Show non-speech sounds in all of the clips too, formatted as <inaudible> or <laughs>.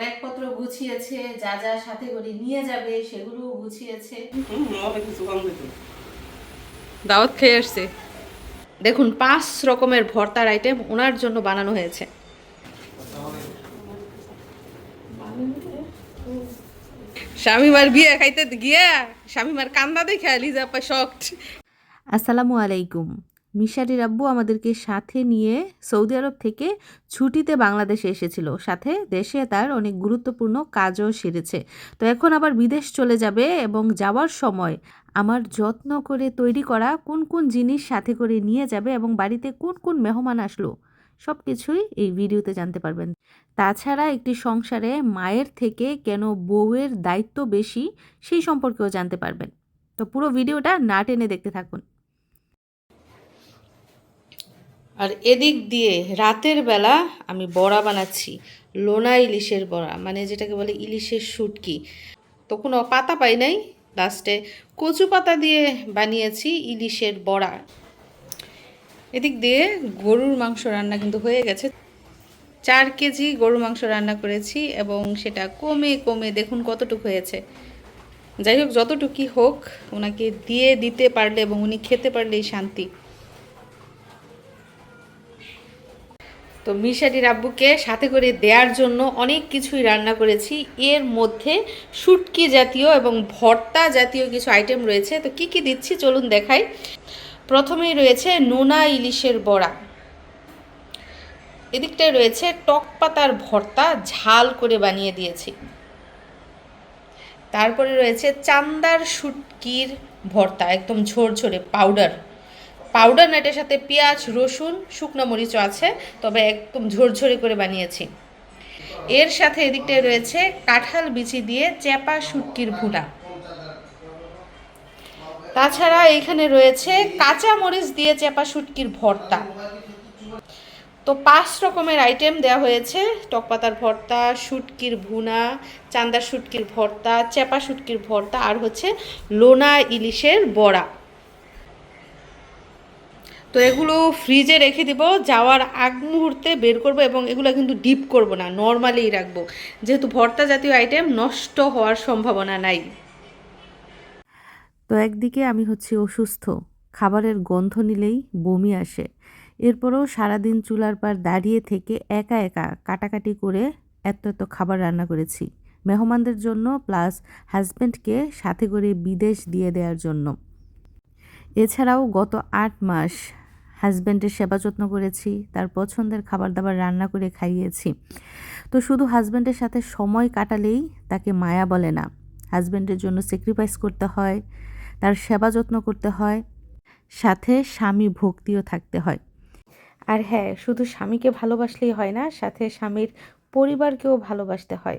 ব্যাগপত্র গুছিয়েছে যা যা সাথে করে নিয়ে যাবে সেগুলো গুছিয়েছে। দাওয়াত খেয়ে আসছে। দেখুন পাঁচ রকমের ভর্তার আইটেম ওনার জন্য বানানো হয়েছে। স্বামীমার বিয়ে খাইতে গিয়া স্বামীমার কান্দা দেখে লিজা পা শকড আসসালামু আলাইকুম। মিশারির আব্বু আমাদেরকে সাথে নিয়ে সৌদি আরব থেকে ছুটিতে বাংলাদেশে এসেছিল। সাথে দেশে তার অনেক গুরুত্বপূর্ণ কাজও সেরেছে। তো এখন আবার বিদেশ চলে যাবে এবং যাওয়ার সময় আমার যত্ন করে তৈরি করা কোন কোন জিনিস সাথে করে নিয়ে যাবে এবং বাড়িতে কোন কোন মেহমান আসলো সব কিছুই এই ভিডিওতে জানতে পারবেন। তাছাড়া একটি সংসারে মায়ের থেকে কেন বউয়ের দায়িত্ব বেশি, সেই সম্পর্কেও জানতে পারবেন। তো পুরো ভিডিওটা না টেনে দেখতে থাকুন। আর এদিক দিয়ে রাতের বেলা আমি বড়া বানাচ্ছি, লোনা ইলিশের বড়া মানে যেটাকে বলে ইলিশের শুটকি। তো কোনো পাতা পাই নাই লাস্টে কচু পাতা দিয়ে বানিয়েছি ইলিশের বড়া। এদিক দিয়ে গরুর মাংস রান্না কিন্তু হয়ে গেছে। চার কেজি গরুর মাংস রান্না করেছি এবং সেটা কমে কমে দেখুন কতটুকু হয়েছে। যাই হোক, যতটুকুই হোক, ওনাকে দিয়ে দিতে পারলে এবং উনি খেতে পারলেই শান্তি। তো মিশারির আব্বুকে সাথে করে দেওয়ার জন্য অনেক কিছুই রান্না করেছি। এর মধ্যে শুটকি জাতীয় এবং ভর্তা জাতীয় কিছু আইটেম রয়েছে। তো কি কি দিচ্ছি চলুন দেখাই। প্রথমেই রয়েছে নোনা ইলিশের বড়া। এদিকটায় রয়েছে টক পাতার ভর্তা, ঝাল করে বানিয়ে দিয়েছি। তারপরে রয়েছে চান্দার শুটকির ভর্তা, একদম ঝরঝরে পাউডার পাউডার নাটের সাথে পেঁয়াজ, রসুন, শুকনো মরিচও আছে, তবে একদম ঝরঝরে করে বানিয়েছি। এর সাথে এদিকটায় রয়েছে কাঁঠাল বিচি দিয়ে চ্যাপা শুটকির ভুনা। তাছাড়া এখানে রয়েছে কাঁচা মরিচ দিয়ে চ্যাপা শুটকির ভর্তা। তো পাঁচ রকমের আইটেম দেওয়া হয়েছে টকপাতার ভর্তা, শুটকির ভুনা চান্দার শুটকির ভর্তা, চ্যাপা শুটকির ভর্তা, আর হচ্ছে লোনা ইলিশের বড়া। তো এগুলো ফ্রিজে রেখে দিব, যাওয়ার আগ মুহূর্তে বের করব এবং এগুলো কিন্তু ডিপ করব না নর্মালিই রাখব। যেহেতু ভর্তা জাতীয় আইটেম নষ্ট হওয়ার সম্ভাবনা নাই। তো একদিকে আমি হচ্ছি অসুস্থ, খাবারের গন্ধ নিলেই বমি আসে। এরপরও সারাদিন চুলার পার দাঁড়িয়ে থেকে একা একা কাটাকাটি করে এত এত খাবার রান্না করেছি, মেহমানদের জন্য প্লাস হাজব্যান্ডকে সাথে করে বিদেশ দিয়ে দেওয়ার জন্য। এছাড়াও গত আট মাস হাজব্যান্ডের সেবা যত্ন করেছি, তার পছন্দের খাবার দাবার রান্না করে খাইয়েছি। তো শুধু হাজব্যান্ডের সাথে সময় কাটালেই তাকে মায়া বলে না। হাজব্যান্ডের জন্য স্যাক্রিফাইস করতে হয়, তার সেবা যত্ন করতে হয়, সাথে স্বামী ভক্তিও থাকতে হয়। আর হ্যাঁ শুধু স্বামীকে ভালোবাসলেই হয় না, সাথে স্বামীর পরিবারকেও ভালোবাসতে হয়।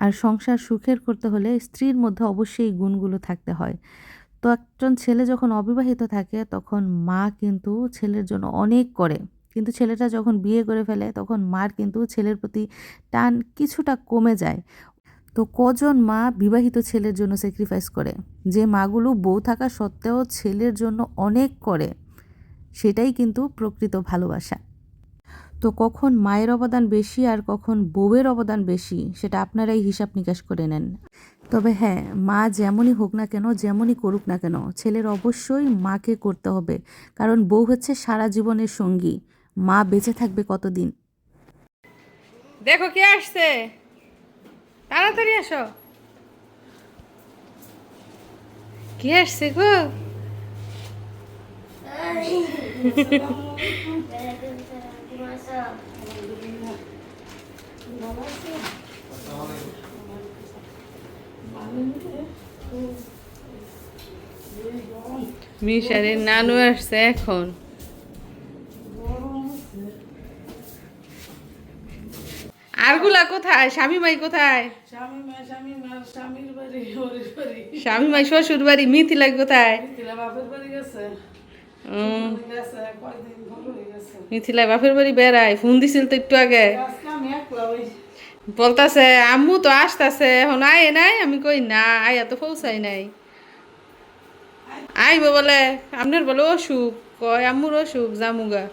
আর সংসার সুখের করতে হলে স্ত্রীর মধ্যে অবশ্যই গুণগুলো থাকতে হয়। তো একজন ছেলে যখন অবিবাহিত থাকে, তখন মা কিন্তু ছেলের জন্য অনেক করে। কিন্তু ছেলেটা যখন বিয়ে করে ফেলে, তখন মার কিন্তু ছেলের প্রতি টান কিছুটা কমে যায়। তো কজন মা বিবাহিত ছেলের জন্য স্যাক্রিফাইস করে? যে মাগুলো বউ থাকা সত্ত্বেও ছেলের জন্য অনেক করে, সেটাই কিন্তু প্রকৃত ভালোবাসা। তো কখন মায়ের অবদান বেশি আর কখন বউয়ের অবদান বেশি, সেটা আপনারাই হিসাব নিকাশ করে নেন। তবে হ্যাঁ মা যেমনই হোক না কেন যেমনই করুক না কেন ছেলের অবশ্যই মাকে করতে হবে। কারণ বউ হচ্ছে সারা জীবনের সঙ্গী। মা বেঁচে থাকবে কতদিন? দেখো কে আসছে। তাড়াতাড়ি আসো। কে আসছে গো? মিশারের নানু আসছে এখন। আরগুলা কোথায়? স্বামী মাই কোথায় স্বামী মাই শ্বশুর বাড়ি মিথিলা কোথায়? মিথিলা বাপের বাড়ি বেড়ায় ফোন দিছিল তো একটু আগে। বলতাছে, আম্মু তো আসতাছে, এখন আয় নাই? আমি কই, না, আয় এত পৌঁছাই নাই। আইব বলে আপনার বলে অসুখ। কয়, আম্মুর অসুখ, জামুগা।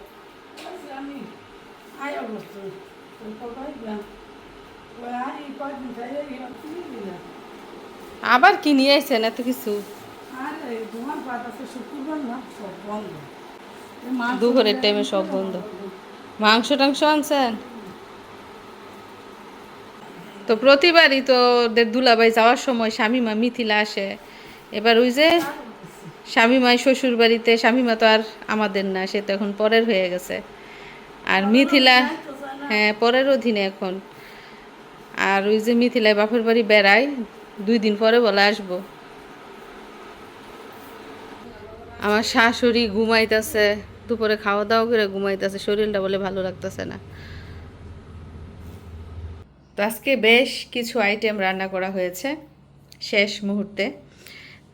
আবার কি নিয়ে আইছেন এত কিছু? দুপুরের টাইমে সব বন্ধ। মাংস টাংস আনছেন? তো প্রতিবারই তো ওদের দুলাভাই যাওয়ার সময় স্বামীমা মিথিলা আসে। এবার ওই যে স্বামীমাই শ্বশুর বাড়িতে স্বামীমা তো আর আমাদের না, সে তো এখন পরের হয়ে গেছে। আর মিথিলা হ্যাঁ পরের অধীনে এখন। আর ওই যে মিথিলায় বাপের বাড়ি বেড়ায়, দুই দিন পরে বলে আসব। আমার শাশুড়ি ঘুমাইতেছে, দুপুরে খাওয়া দাওয়া করে ঘুমাইতেছে, শরীরটা বলে ভালো লাগতেছে না। তো আজকে বেশ কিছু আইটেম রান্না করা হয়েছে শেষ মুহূর্তে।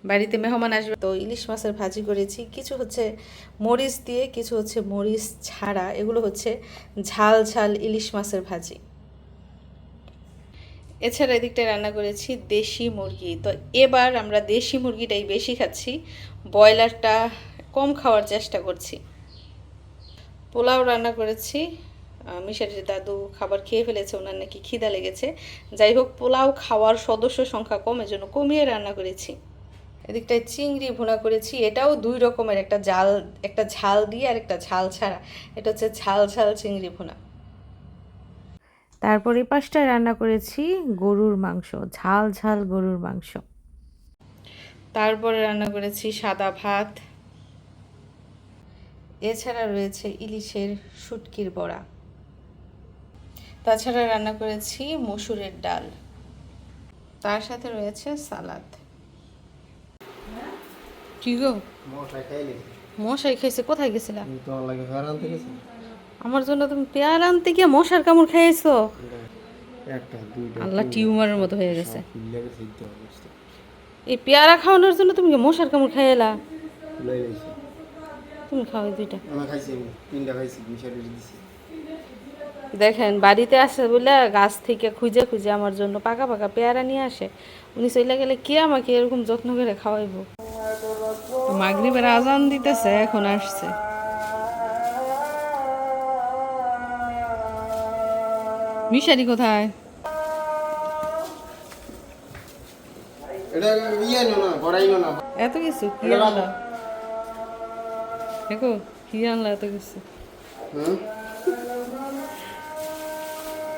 বাড়িতে মেহমান আসবে, তো ইলিশ মাছের ভাজি করেছি। কিছু হচ্ছে মরিচ দিয়ে, কিছু হচ্ছে মরিচ ছাড়া। এগুলো হচ্ছে ঝাল ঝাল ইলিশ মাছের ভাজি। এছাড়া এদিকটা রান্না করেছি দেশি মুরগি। তো এবার আমরা দেশি মুরগিটাই বেশি খাচ্ছি। ব্রয়লারটা কম খাওয়ার চেষ্টা করছি। পোলাও রান্না করেছি। মিশারির দাদু খাবার খেয়ে ফেলেছে, ওনার নাকি খিদা লেগেছে। যাই হোক, পোলাও খাওয়ার সদস্য সংখ্যা কম, এজন্য কমিয়ে রান্না করেছি। এদিকটায় চিংড়ি ভুনা করেছি। এটাও দুই রকমের, একটা জাল, একটা ঝাল দিয়ে আর একটা ঝাল ছাড়া। এটা হচ্ছে ঝাল ঝাল চিংড়ি ভুনা। তারপর এই রান্না করেছি গরুর মাংস, ঝাল ঝাল গরুর মাংস। তারপরে রান্না করেছি সাদা ভাত। এছাড়া রয়েছে ইলিশের শুটকির বড়া। তাছাড়া রান্না করেছি মসুরের ডাল। তার সাথে রয়েছে সালাদ। কি গো? মশাই খাইছে কোথায় গেছিলা? আমার জন্য তুমি পেয়ার আনতে গিয়ে মশার কামড় খাইছো আল্লাহ টিউমারের মতো হয়ে গেছে। এই পেয়ারা খাওয়ানোর জন্য তুমি কি মশার কামড় ফুলে তুমি খাও দুইটা। খাইছি তিনটা খাইছি দিছি। দেখেন বাড়িতে আসে বলে গাছ থেকে খুঁজে খুঁজে আমার জন্য পাকা পাকা পেয়ারা নিয়ে আসে। উনি চলে গেলে কে আমাকে এরকম যত্ন করে খাওয়াইব? মাগরিবের আজান দিতেছে এখন আসছে। মিশারি কোথায়? এটা ইয়ে এত কিছু? কি আনলা? দেখো কি আনলা এত কিছু?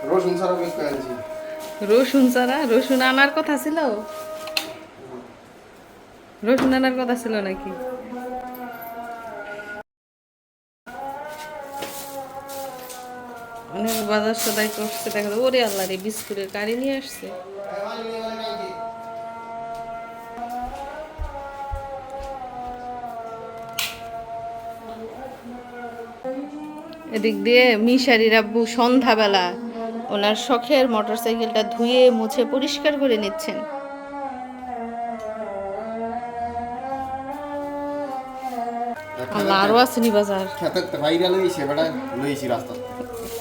রসুন সারা বেশ আনছি। রসুন ছাড়া? রসুন আনার কথা ছিল? রসুন আনার কথা ছিল নাকি? অনেক বাজার সদাই করছে দেখা ওরে আল্লাহ রে, বিস্কুটের গাড়ি নিয়ে আসছে। এদিক দিয়ে মিশারির আব্বু সন্ধ্যাবেলা ওনার শখের মোটরসাইকেলটা ধুয়ে মুছে পরিষ্কার করে নিচ্ছেন। আরও আসেনি বাজার।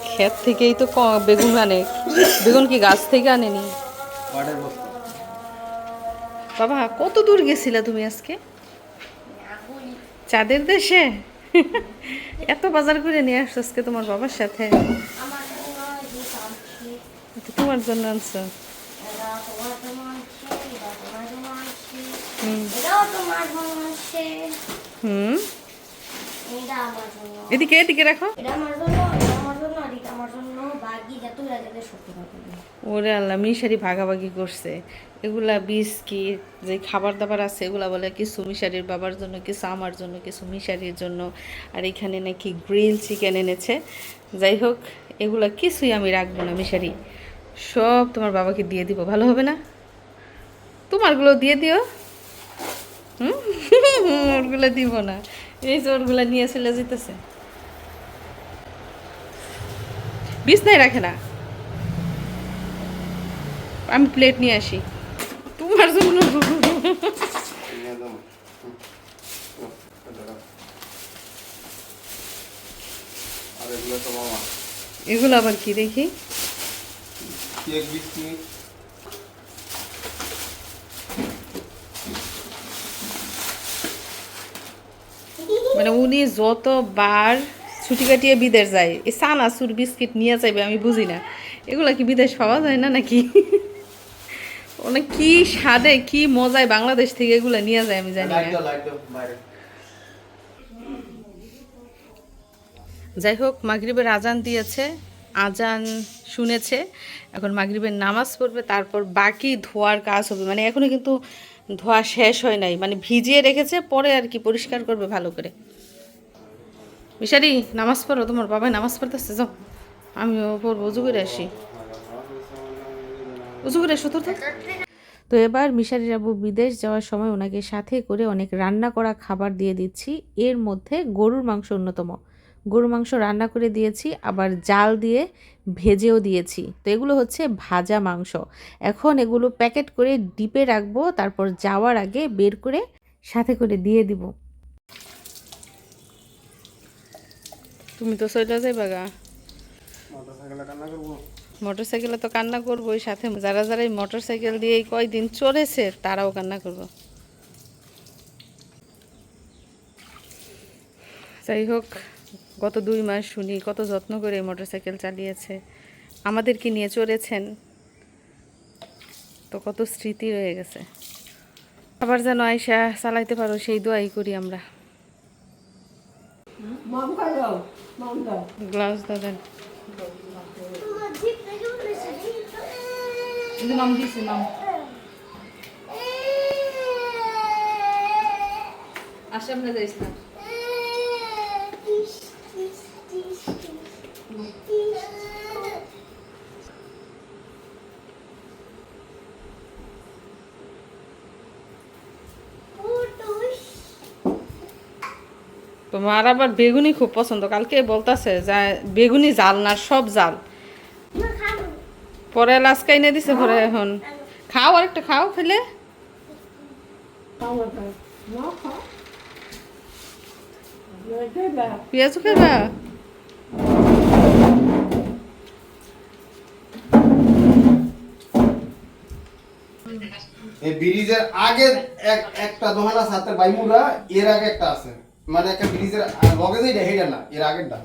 ক্ষেত থেকেই তো ক- বেগুন আনে। বেগুন কি গাছ থেকে আনেনি? বাবা কত দূর গেছিলা তুমি আজকে? চাঁদের দেশে? এত বাজার করে নিয়ে আসছো আজকে তোমার বাবার সাথে আমার জন্য জুস আনছি তো তোমার জন্য আনছো। আমার এদিকে এদিকে রাখো। আমার আমার আমার ওরে আল্লাহ, মিশারি ভাগাভাগি করছে। এগুলা বিস্কিট, যে খাবার দাবার আছে, এগুলা বলে কিছু মিশারির বাবার জন্য, কিছু আমার জন্য, কিছু মিশারির জন্য। আর এখানে নাকি গ্রিল চিকেন এনেছে। যাই হোক, এগুলা কিছুই আমি রাখব না মিশারি। সব তোমার বাবাকে দিয়ে দিব ভালো হবে না? তোমারগুলো দিয়ে দিও। হুম? <laughs> ওরগুলো দিব না। এই যে ওরগুলো নিয়ে চলে যেতেছে বিছনায় রাখে না। আমি প্লেট নিয়ে আসি। তোমার জন্য। <laughs> এগুলো আবার কি দেখি? Cake biscuit. মানে উনি যতবার ছুটি কাটিয়ে বিদেশ যায় এই সানাসুর বিস্কিট নিয়ে যাবে আমি বুঝি না। এগুলা কি বিদেশ পাওয়া যায় না নাকি? অনেক কি স্বাদে কি মজায় বাংলাদেশ থেকে এগুলা নিয়ে যায় আমি জানি না। যাই হোক মাগরিবের আজান দিয়েছে। আজান শুনেছে, এখন মাগরিবের নামাজ পড়বে, তারপর বাকি ধোয়ার কাজ হবে। মানে এখনও কিন্তু ধোয়া শেষ হয় নাই মানে ভিজিয়ে রেখেছে, পরে আর কি পরিষ্কার করবে ভালো করে। মিশারি নামাজ পড়ো, তোমার বাবাই নামাজ পড়তেছে, যাও। আমিও পড়ব, উজু করে আসি। উজু করে এসো তো তো। তো এবার মিশারির আবু বিদেশ যাওয়ার সময় ওনাকে সাথে করে অনেক রান্না করা খাবার দিয়ে দিচ্ছি। এর মধ্যে গরুর মাংস অন্যতম। গরুর মাংস রান্না করে দিয়েছি আবার জাল দিয়ে ভেজেও দিয়েছি। তো এগুলো হচ্ছে ভাজা মাংস। এখন এগুলো প্যাকেট করে ডিপে রাখব তারপর যাওয়ার আগে বের করে সাথে করে দিয়ে দিব। তুমি তো সইটা যাইবা গা। মোটরসাইকেলে কান্না করব? মোটর সাইকেলে তো কান্না করবোই সাথে যারা যারা এই মোটর সাইকেল দিয়ে এই কয়দিন চড়েছে তারাও কান্না করব। যাই হোক গত দুই মাস শুনি কত যত্ন করে মোটর সাইকেল চালিয়েছে। আমাদেরকে নিয়ে চড়েছেন তো কত স্মৃতি রয়ে গেছে। আবার যেন আয়সা চালাইতে পারো সেই দোয়াই করি আমরা। নাম দিয়েছি নাম আসে আমরা যাইস তোমার আবার বেগুনি খুব পছন্দ। কালকে বলতাছে যা, বেগুনি জাল না, সব জাল। পরে লাস্কা এনে দিছে, পরে এখন। খাও আর একটা খাও এটাই পেঁয়াজ খাইবা এই ব্রিজের আগে এক একটা আছে, হাতের বাইমুরা এর আগে একটা আছে। মানে একটা ব্রিজের লগে যেটা হেটা না এর আগেরটা।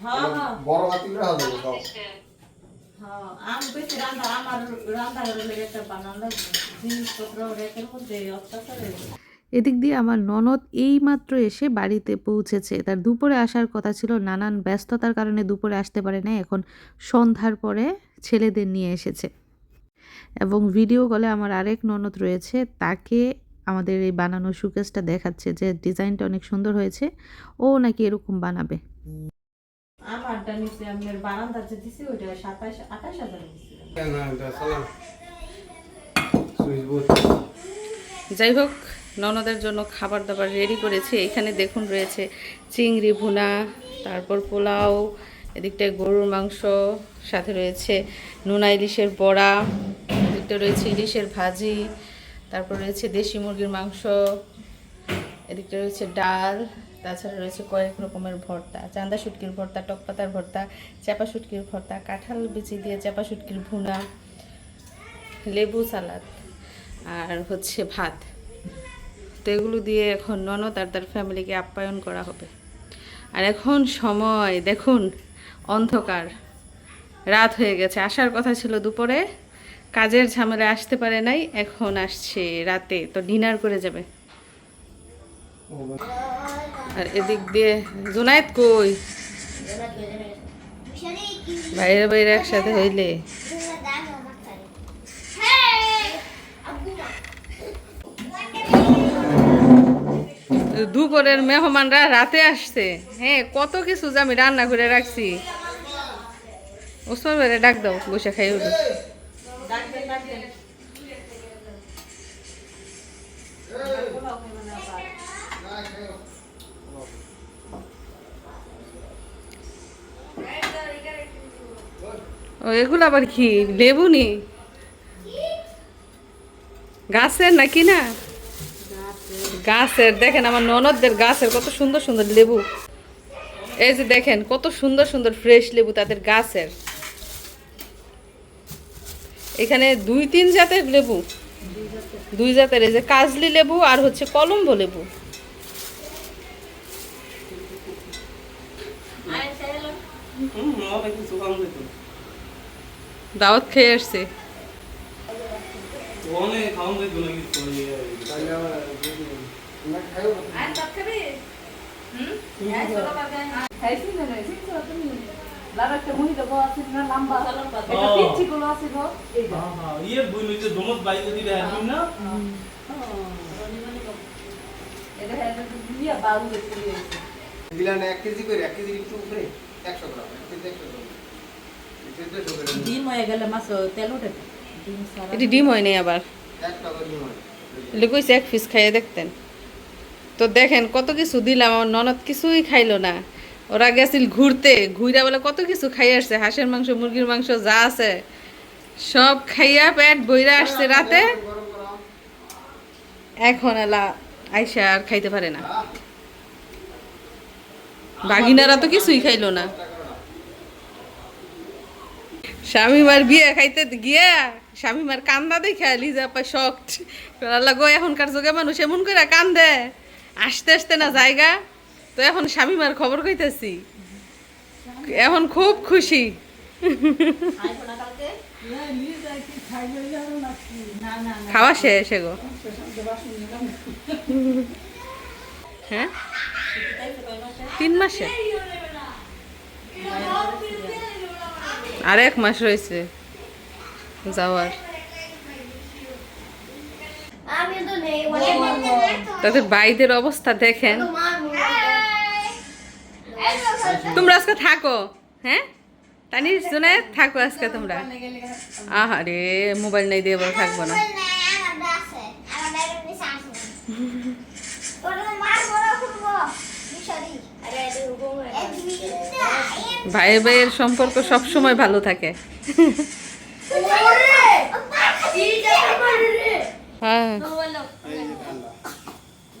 হ্যাঁ হ্যাঁ। বড় হবে সব। হ্যাঁ আমি বেশি রান্না আমার রান্না লেগে একটা বানানো জিনিসপত্র রেখের মধ্যে অত্যাচার হয়ে। এদিক দিয়ে আমার ননদ এইমাত্র এসে বাড়িতে পৌঁছেছে। তার দুপুরে আসার কথা ছিল নানান ব্যস্ততার কারণে দুপুরে আসতে পারে না এখন সন্ধ্যার পরে ছেলেদের নিয়ে এসেছে। এবং ভিডিও কলে আমার আরেক ননদ রয়েছে তাকে আমাদের এই বানানো সুকেসটা দেখাচ্ছে যে ডিজাইনটা অনেক সুন্দর হয়েছে ও নাকি এরকম বানাবে। আমারটা নিচে আমি বারান্দা যে দিছি ওইটা সাতাশ আঠাশ হাজার দিছি। না এটা সালাম। Switch board. যাই হোক ননদের জন্য খাবার দাবার রেডি করেছি। এখানে দেখুন রয়েছে চিংড়ি ভুনা, তারপর পোলাও এদিকটায় গরুর মাংস, সাথে রয়েছে নোনা ইলিশের বড়া, এদিকটা রয়েছে ইলিশের ভাজি, তারপর রয়েছে দেশি মুরগির মাংস, এদিকটা রয়েছে ডাল, তাছাড়া রয়েছে কয়েক রকমের ভর্তা, চান্দা শুটকির ভর্তা, টক পাতার ভর্তা চাপা শুটকির ভর্তা, কাঁঠাল বিচি দিয়ে চাপা শুটকির ভুনা, লেবু সালাদ, আর হচ্ছে ভাত। তো এগুলো দিয়ে এখন ননদ আর তার ফ্যামিলিকে আপ্যায়ন করা হবে। আর এখন সময়, দেখুন, অন্ধকার। রাত হয়ে গেছে। আসার কথা ছিল দুপুরে। কাজের ঝামেলা আসতে পারে নাই, এখন আসছে রাতে। তো ডিনার করে যাবে। আর এদিক দিয়ে জোনায়েত কই? বাইরে বাইরে একসাথে হইলে। দুপুরের মেহমানরা রাতে আসছে। হ্যাঁ কত কিছু যে আমি রান্না করে রাখছি। ওসমান বেড়ে ডাক দাও, বসে খাই উঠো ও, এগুলো আবার কি? লেবু নি? গাছের নাকি না? গাছের, দেখেন আমার ননদদের গাছের কত সুন্দর সুন্দর লেবু। এই যে দেখেন, কত সুন্দর সুন্দর ফ্রেশ লেবু তাদের গাছের। এখানে দুই তিন জাতের লেবু। দুই জাতের, এই যে কাজলি লেবু আর হচ্ছে কলম্বো লেবু। দাওয়াত খেয়ে আসছে। তাহলে আবার এক কেজি করে এক কেজির একটু উপরে একশো গ্রাম এক কেজি একশো গ্রাম এটা। ডিম হয়ে গেলে মাছ তেল ওঠে না। ডিম ছাড়া এটি ডিম হয়নি আবার ডিম এক পিস খাইয়ে দেখতেন তো দেখেন কত কিছু দিলাম, আমার ননদ কিছুই খাইলো না। ওরা গেছিল ঘুরতে ঘুরা বলে কত কিছু খাই আসছে, হাঁসের মাংস, মুরগির মাংস যা আছে। সব খাইয়া পেট বইরা আসছে রাতে। এখন এলা আইসা আর খাইতে পারে না। বাগিনারা তো কিছুই খাইলো না। স্বামীমার বিয়ে খাইতে গিয়া স্বামীমার কান্দা দেখা লিজা পা শক্ট আল্লাহ গো, এখনকার যুগে মানুষ এমন করে কান্দে। আসতে আসতে না জায়গা, তো এখন স্বামীমার খবর কইতেছি এখন খুব খুশি। খাওয়া শেষ এগো হ্যাঁ? তিন মাসে আর এক মাস রয়েছে যাওয়ার তাদের বাইদের অবস্থা দেখেন। তোমরা আজকে থাকো হ্যাঁ? তানির শুনে থাকো আজকে তোমরা। আহারে মোবাইল নাই দিয়ে বলে থাকব না। ভাই ভাইয়ের সম্পর্ক সব সময় ভালো থাকে। <laughs> হ্যাঁ।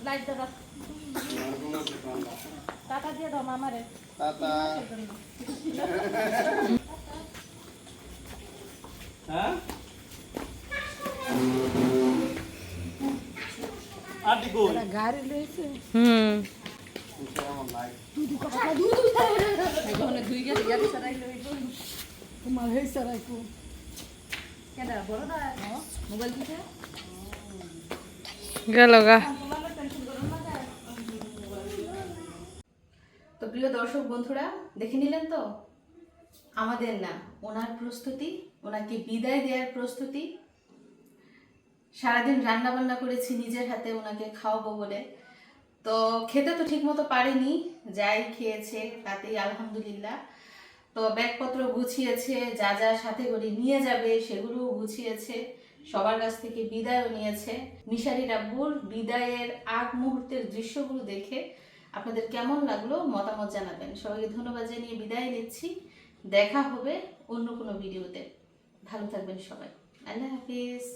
লাইট দাও। টাকা দিয়ে দাও মামারে। তাতা হ্যাঁ আটি কই হুম আমার লাইট কেডা, বড় না? মোবাইল দিতে? গেল গা প্রিয় দর্শক বন্ধুরা, দেখে নিলেন তো? আমাদের না, ওনার প্রস্তুতি, ওনাকে বিদায় দেওয়ার প্রস্তুতি। সারাদিন রান্না বান্না করেছি, নিজের হাতে ওনাকে খাওয়াবো বলে। তো খেতে তো ঠিক মতো পারেনি, যাই খেয়েছে তাতেই আলহামদুলিল্লাহ। তো ব্যাগপত্র গুছিয়েছে, যা যা সাথে করে নিয়ে যাবে সেগুলোও গুছিয়েছে, সবার কাছ থেকে বিদায়ও নিয়েছে। মিশারি রাব্বুর বিদায়ের আগ মুহূর্তের দৃশ্যগুলো দেখে আপনাদের কেমন লাগল মতামত জানাবেন। সবাইকে ধন্যবাদ জানিয়ে বিদায় নিচ্ছি। দেখা হবে অন্য কোনো ভিডিওতে। ভালো থাকবেন সবাই। আল্লাহ হাফিজ।